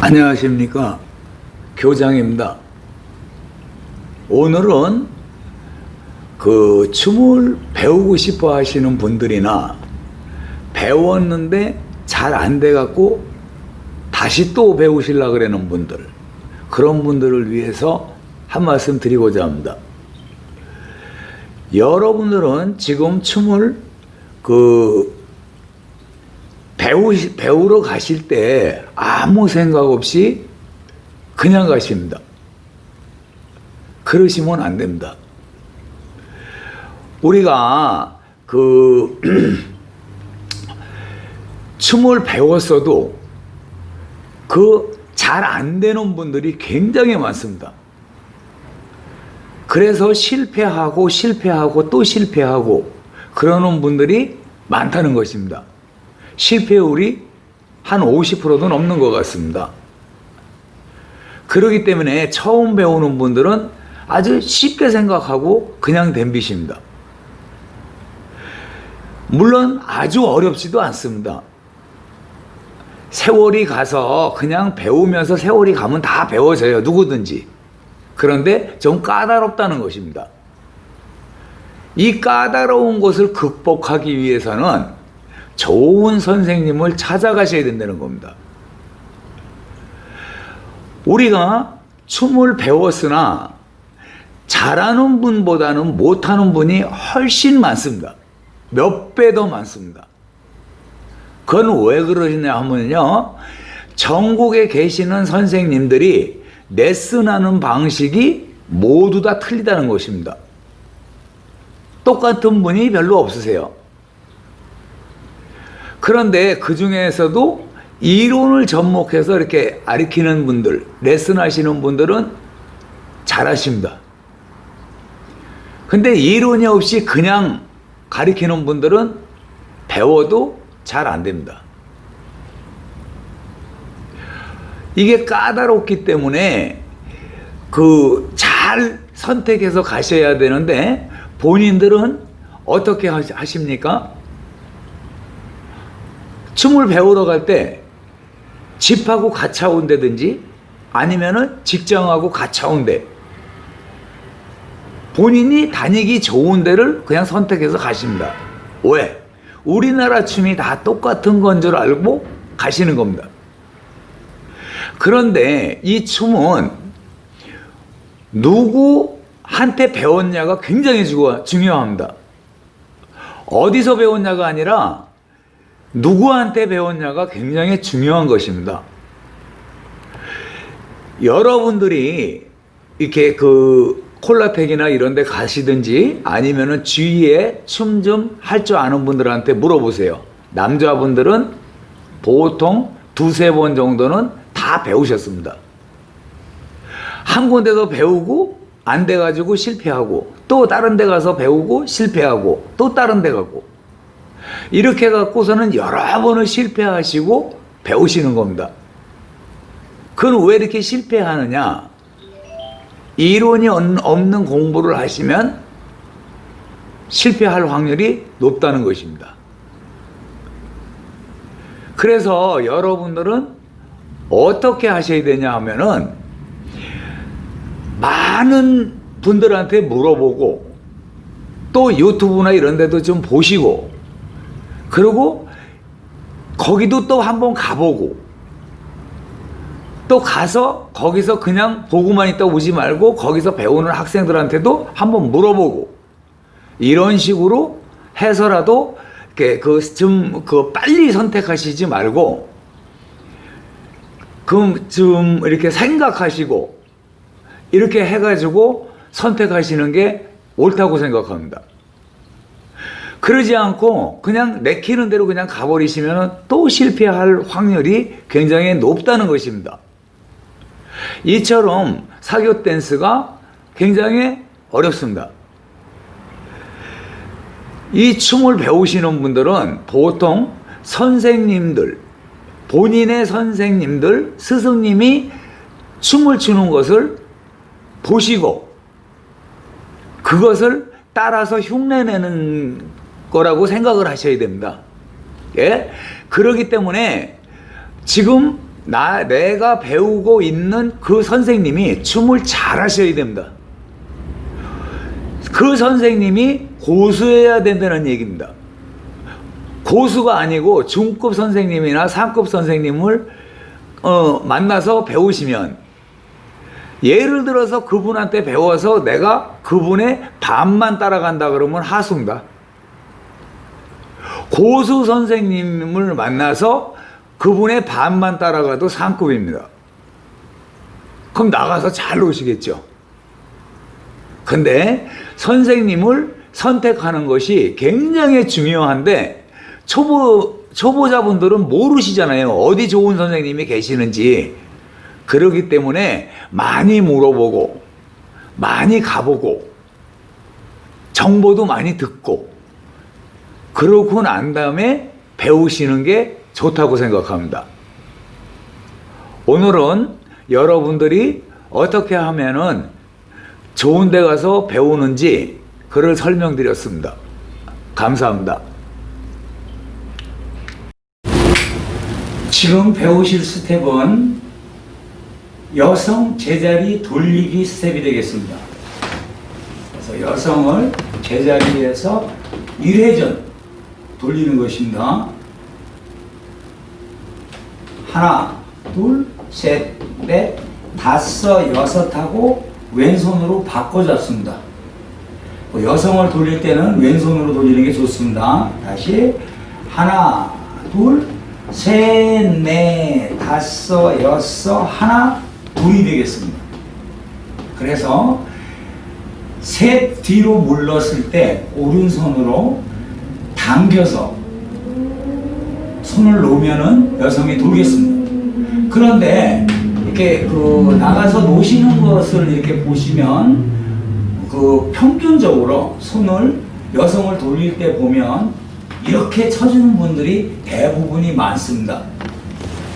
안녕하십니까. 교장입니다. 오늘은 그 춤을 배우고 싶어 하시는 분들이나 배웠는데 잘 안 돼갖고 다시 또 배우시려 그러는 분들 그런 분들을 위해서 한 말씀 드리고자 합니다. 여러분들은 지금 춤을 그 배우 배우러 가실 때 아무 생각 없이 그냥 가십니다. 그러시면 안 됩니다. 우리가 그 춤을 배웠어도 그 잘 안 되는 분들이 굉장히 많습니다. 그래서 실패하고 실패하고 또 실패하고 그러는 분들이 많다는 것입니다. 실패율이 한 50%도 넘는 것 같습니다. 그렇기 때문에 처음 배우는 분들은 아주 쉽게 생각하고 그냥 덤비십니다. 물론 아주 어렵지도 않습니다. 세월이 가서 그냥 배우면서 세월이 가면 다 배워져요. 누구든지. 그런데 좀 까다롭다는 것입니다. 이 까다로운 것을 극복하기 위해서는 좋은 선생님을 찾아가셔야 된다는 겁니다. 우리가 춤을 배웠으나 잘하는 분보다는 못하는 분이 훨씬 많습니다. 몇 배 더 많습니다. 그건 왜 그러냐 하면요. 전국에 계시는 선생님들이 레슨하는 방식이 모두 다 틀리다는 것입니다. 똑같은 분이 별로 없으세요. 그런데 그 중에서도 이론을 접목해서 이렇게 가르치는 분들, 레슨 하시는 분들은 잘하십니다. 근데 이론이 없이 그냥 가르치는 분들은 배워도 잘 안 됩니다. 이게 까다롭기 때문에 그 잘 선택해서 가셔야 되는데 본인들은 어떻게 하십니까? 춤을 배우러 갈 때 집하고 가차 온다든지 아니면은 직장하고 가차 온대. 본인이 다니기 좋은 데를 그냥 선택해서 가십니다. 왜? 우리나라 춤이 다 똑같은 건 줄 알고 가시는 겁니다. 그런데 이 춤은 누구한테 배웠냐가 굉장히 주- 중요합니다. 어디서 배웠냐가 아니라 누구한테 배웠냐가 굉장히 중요한 것입니다. 여러분들이 이렇게 그 콜라텍이나 이런 데 가시든지 아니면은 주위에 춤 좀 할 줄 아는 분들한테 물어보세요. 남자분들은 보통 두세 번 정도는 다 배우셨습니다. 한 군데서 배우고 안 돼가지고 실패하고 또 다른 데 가서 배우고 실패하고 또 다른 데 가고 이렇게 갖고서는 여러 번을 실패하시고 배우시는 겁니다. 그건 왜 이렇게 실패하느냐? 이론이 없- 없는 공부를 하시면 실패할 확률이 높다는 것입니다. 그래서 여러분들은 어떻게 하셔야 되냐 하면은 많은 분들한테 물어보고 또 유튜브나 이런 데도 좀 보시고 그리고 거기도 또 한번 가보고 또 가서 거기서 그냥 보고만 있다 오지 말고 거기서 배우는 학생들한테도 한번 물어보고 이런 식으로 해서라도 그좀 그 빨리 선택하시지 말고 그좀 이렇게 생각하시고 이렇게 해가지고 선택하시는 게 옳다고 생각합니다. 그러지 않고 그냥 내키는 대로 그냥 가버리시면 또 실패할 확률이 굉장히 높다는 것입니다. 이처럼 사교 댄스가 굉장히 어렵습니다. 이 춤을 배우시는 분들은 보통 선생님들, 본인의 선생님들, 스승님이 춤을 추는 것을 보시고 그것을 따라서 흉내내는 거라고 생각을 하셔야 됩니다. 예? 그러기 때문에 지금 나 내가 배우고 있는 그 선생님이 춤을 잘 하셔야 됩니다. 그 선생님이 고수해야 된다는 얘기입니다. 고수가 아니고 중급 선생님이나 상급 선생님을 어, 만나서 배우시면 예를 들어서 그분한테 배워서 내가 그분의 반만 따라간다 그러면 하수입니다. 고수 선생님을 만나서 그분의 반만 따라가도 상급입니다. 그럼 나가서 잘 노시겠죠. 근데 선생님을 선택하는 것이 굉장히 중요한데 초보 초보자분들은 모르시잖아요. 어디 좋은 선생님이 계시는지. 그러기 때문에 많이 물어보고 많이 가보고 정보도 많이 듣고 그러고 난 다음에 배우시는 게 좋다고 생각합니다. 오늘은 여러분들이 어떻게 하면은 좋은 데 가서 배우는지 그를 설명드렸습니다. 감사합니다. 지금 배우실 스텝은 여성 제자리 돌리기 스텝이 되겠습니다. 그래서 여성을 제자리에서 1회전 돌리는 것입니다. 하나, 둘, 셋, 넷, 다섯, 여섯 하고 왼손으로 바꿔 잡습니다. 뭐 여성을 돌릴 때는 왼손으로 돌리는 게 좋습니다. 다시 하나, 둘, 셋, 넷, 다섯, 여섯, 하나, 둘이 되겠습니다. 그래서 셋 뒤로 물렀을 때 오른손으로 당겨서 손을 놓으면은 여성이 돌겠습니다. 그런데 이렇게 그 나가서 노시는 것을 이렇게 보시면 그 평균적으로 손을 여성을 돌릴 때 보면 이렇게 쳐주는 분들이 대부분이 많습니다.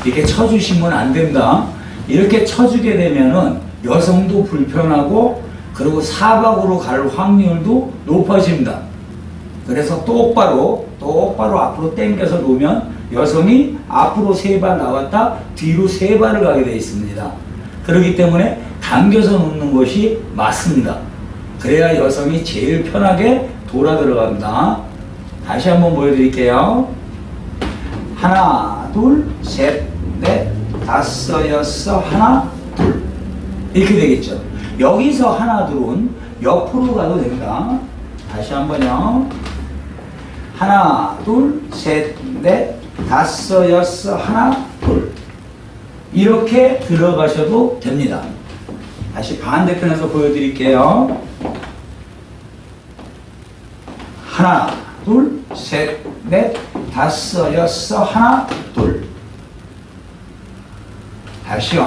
이렇게 쳐주시면 안 된다. 이렇게 쳐주게 되면은 여성도 불편하고 그리고 사박으로 갈 확률도 높아집니다. 그래서 똑바로 똑바로 앞으로 당겨서 놓으면 여성이 앞으로 세 발 나왔다 뒤로 세 발을 가게 되어 있습니다. 그렇기 때문에 당겨서 놓는 것이 맞습니다. 그래야 여성이 제일 편하게 돌아 들어갑니다. 다시 한번 보여드릴게요. 하나, 둘, 셋, 넷, 다섯, 여섯, 하나, 둘. 이렇게 되겠죠. 여기서 하나, 둘은 옆으로 가도 됩니다. 다시 한번요. 하나, 둘, 셋, 넷, 다섯, 여섯, 하나, 둘. 이렇게 들어가셔도 됩니다. 다시 반대편에서 보여드릴게요. 하나, 둘, 셋, 넷, 다섯, 여섯, 하나, 둘. 다시요.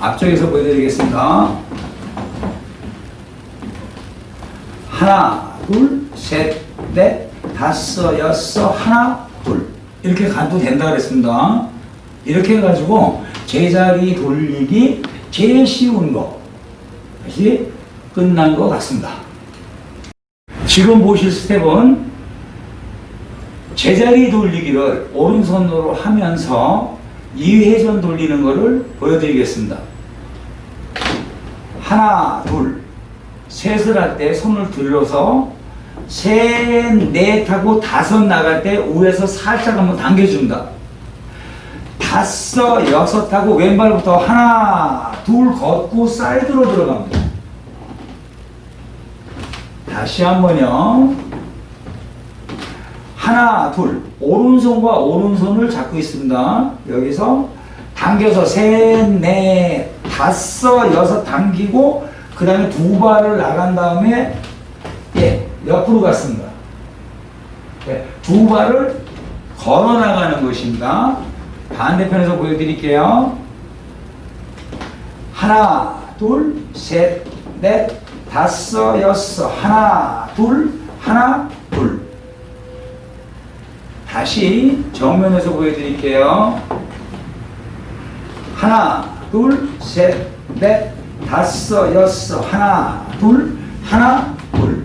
앞쪽에서 보여드리겠습니다. 하나, 둘, 셋, 넷, 다섯, 여섯, 하나, 둘. 이렇게 가도 된다 그랬습니다. 이렇게 해가지고 제자리 돌리기 제일 쉬운 거. 다시 끝난 것 같습니다. 지금 보실 스텝은 제자리 돌리기를 오른손으로 하면서 2회전 돌리는 것을 보여드리겠습니다. 하나, 둘, 셋을 할 때 손을 들어서 셋, 넷 하고 다섯 나갈 때 위에서 살짝 한번 당겨준다. 다섯, 여섯 하고 왼발부터 하나, 둘 걷고 사이드로 들어갑니다. 다시 한번요. 하나, 둘. 오른손과 오른손을 잡고 있습니다. 여기서 당겨서 셋, 넷, 다섯, 여섯 당기고 그 다음에 두 발을 나간 다음에 예, 옆으로 갔습니다. 예, 두 발을 걸어 나가는 것입니다. 반대편에서 보여드릴게요. 하나, 둘, 셋, 넷, 다섯, 여섯, 하나, 둘, 하나, 둘. 다시 정면에서 보여드릴게요. 하나, 둘, 셋, 넷, 다섯, 여섯, 하나, 둘, 하나, 둘.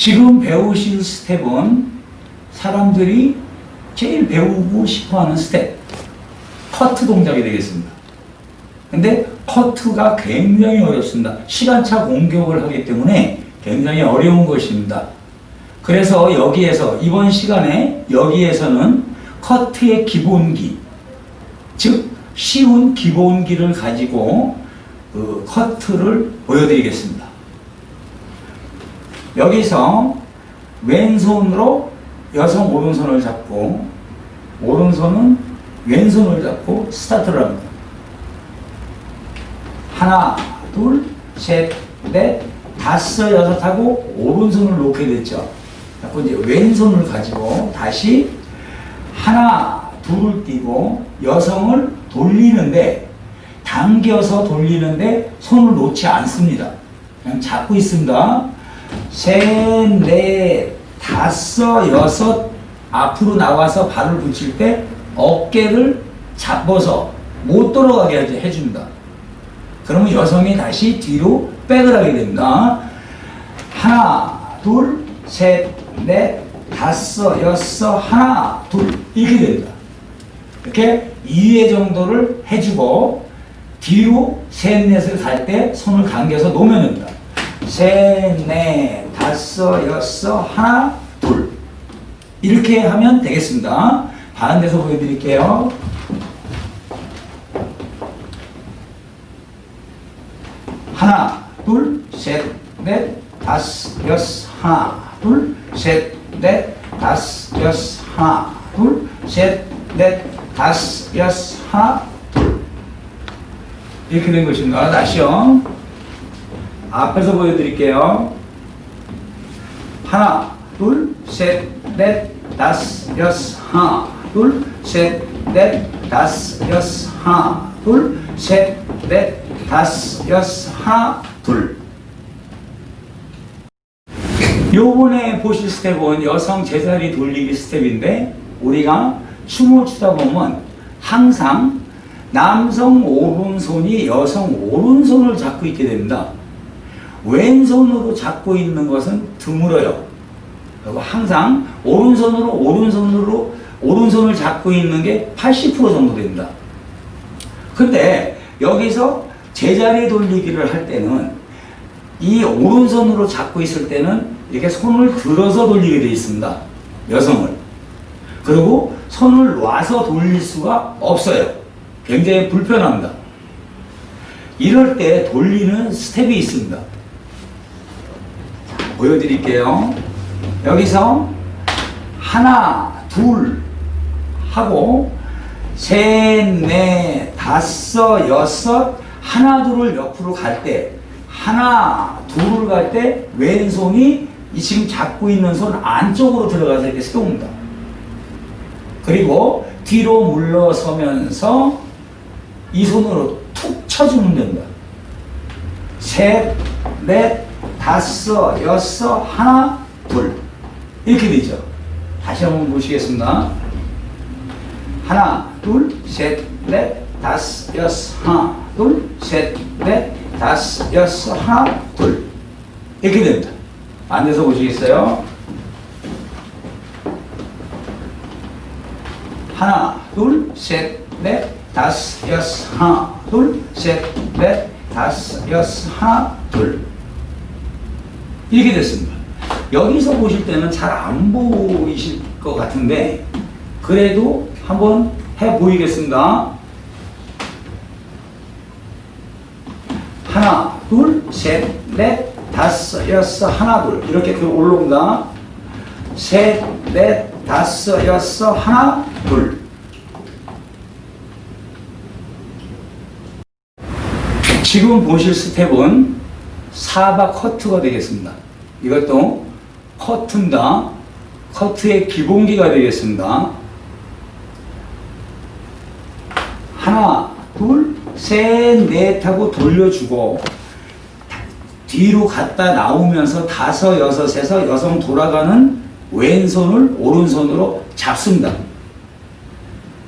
지금 배우실 스텝은 사람들이 제일 배우고 싶어 하는 스텝. 커트 동작이 되겠습니다. 근데 커트가 굉장히 어렵습니다. 시간차 공격을 하기 때문에 굉장히 어려운 것입니다. 그래서 여기에서 이번 시간에 여기에서는 커트의 기본기, 즉 쉬운 기본기를 가지고 그 커트를 보여드리겠습니다. 여기서 왼손으로 여성 오른손을 잡고 오른손은 왼손을 잡고 스타트를 합니다. 하나, 둘, 셋, 넷, 다섯, 여섯 하고 오른손을 놓게 됐죠. 자꾸 이제 왼손을 가지고 다시 하나, 둘을 띄고 여성을 돌리는데 당겨서 돌리는데 손을 놓지 않습니다. 그냥 잡고 있습니다. 셋, 넷, 다섯, 여섯 앞으로 나와서 발을 붙일 때 어깨를 잡아서 못 돌아가게 해- 해줍니다. 그러면 여성이 다시 뒤로 백을 하게 됩니다. 하나, 둘, 셋, 넷, 다섯, 여섯, 하나, 둘 이렇게 됩니다. 이렇게 2회 정도를 해주고 뒤로 셋, 넷을 갈 때 손을 당겨서 놓으면 됩니다. 셋, 넷, 다섯, 여섯, 하나, 둘 이렇게 하면 되겠습니다. 데서 보여드릴게요. 하나, 둘, 셋, 넷, 다섯, 여섯, 하나, 둘, 셋, 넷, 다섯, 여섯, 하나, 둘, 셋, 넷, 다섯, 여섯, 하나, 둘. 이렇게 된 것입니다. 다시요. 앞에서 보여드릴게요. 하나, 둘, 셋, 넷, 다섯, 여섯, 하나, 둘, 셋, 넷, 다섯, 여섯, 하나, 둘, 셋, 넷, 다섯, 여섯, 하나, 둘. 요번에 보실 스텝은 여성 제자리 돌리기 스텝인데 우리가 춤을 추다 보면 항상 남성 오른손이 여성 오른손을 잡고 있게 됩니다. 왼손으로 잡고 있는 것은 드물어요. 그리고 항상 오른손으로 오른손으로 오른손을 잡고 있는 게 80% 정도 됩니다. 근데 여기서 제자리 돌리기를 할 때는 이 오른손으로 잡고 있을 때는 이렇게 손을 들어서 돌리게 되어 있습니다. 여성을. 그리고 손을 놔서 돌릴 수가 없어요. 굉장히 불편합니다. 이럴 때 돌리는 스텝이 있습니다. 자, 보여드릴게요. 여기서 하나, 둘 하고 셋, 넷, 다섯, 여섯 하나, 둘을 옆으로 갈 때 하나, 둘을 갈 때 왼손이 이 지금 잡고 있는 손 안쪽으로 들어가서 이렇게 세웁니다. 그리고 뒤로 물러서면서 이 손으로 툭 쳐주면 된다. 셋, 넷, 다섯, 여섯, 하나, 둘. 이렇게 되죠. 다시 한번 보시겠습니다. 하나, 둘, 셋, 넷, 다섯, 여섯, 하나, 둘, 셋, 넷, 다섯, 여섯, 하나, 둘. 이렇게 됩니다. 앉아서 보시겠어요? 하나, 둘, 셋, 넷, 다섯, 여섯, 하나, 둘, 셋, 넷, 다섯, 여섯, 하나, 둘. 이렇게 됐습니다. 여기서 보실 때는 잘 안 보이실 것 같은데, 그래도 한번 해 보이겠습니다. 하나, 둘, 셋, 넷, 다섯, 여섯, 하나, 둘. 이렇게 그 올라옵니다. 셋, 넷, 다섯, 여섯, 하나, 둘. 지금 보실 스텝은 사바 커트가 되겠습니다. 이것도 커트입니다. 커트의 기본기가 되겠습니다. 하나, 둘, 셋, 넷 하고 돌려주고 뒤로 갔다 나오면서 다섯, 여섯에서 여성 돌아가는 왼손을 오른손으로 잡습니다.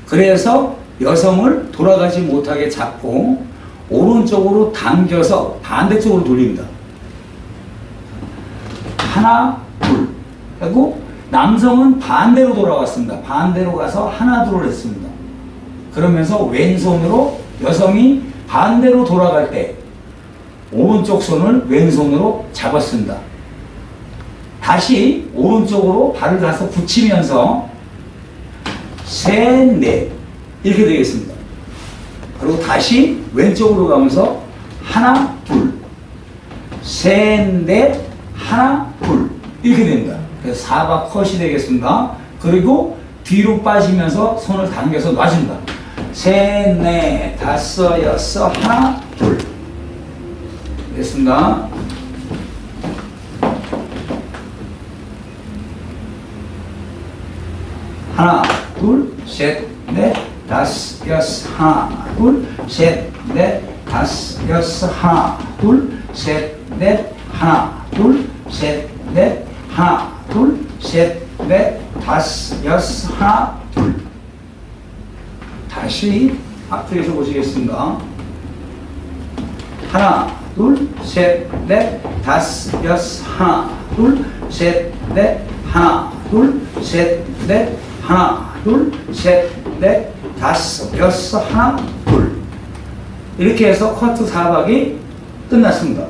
그래서 여성을 돌아가지 못하게 잡고 오른쪽으로 당겨서 반대쪽으로 돌립니다. 하나, 둘. 하고 남성은 반대로 돌아갔습니다. 반대로 가서 하나, 둘을 했습니다. 그러면서 왼손으로 여성이 반대로 돌아갈 때 오른쪽 손을 왼손으로 잡았습니다. 다시 오른쪽으로 발을 가서 붙이면서 셋, 넷 이렇게 되겠습니다. 그리고 다시 왼쪽으로 가면서 하나, 둘, 셋, 넷, 하나, 둘 이렇게 됩니다. 그래서 사박 컷이 되겠습니다. 그리고 뒤로 빠지면서 손을 당겨서 놔줍니다. 셋, 넷, 다섯, 여섯, 하나, 둘. 됐습니다. 하나, 둘, 셋, 넷, 다섯, 여섯, 하나, 둘, 셋, 넷, 다섯, 여섯, 하나, 둘, 셋, 넷, 하나, 둘, 셋, 넷, 하나, 둘, 셋, 넷, 다섯, 여섯, 하나, 둘. 다시 앞에서 보시겠습니다. 하나, 둘, 셋, 넷, 다섯, 여섯, 하나, 둘, 셋, 넷, 하나, 둘, 셋, 넷, 하나, 둘, 셋, 넷, 다섯, 여섯, 하나, 둘. 이렇게 해서 커트 4박이 끝났습니다.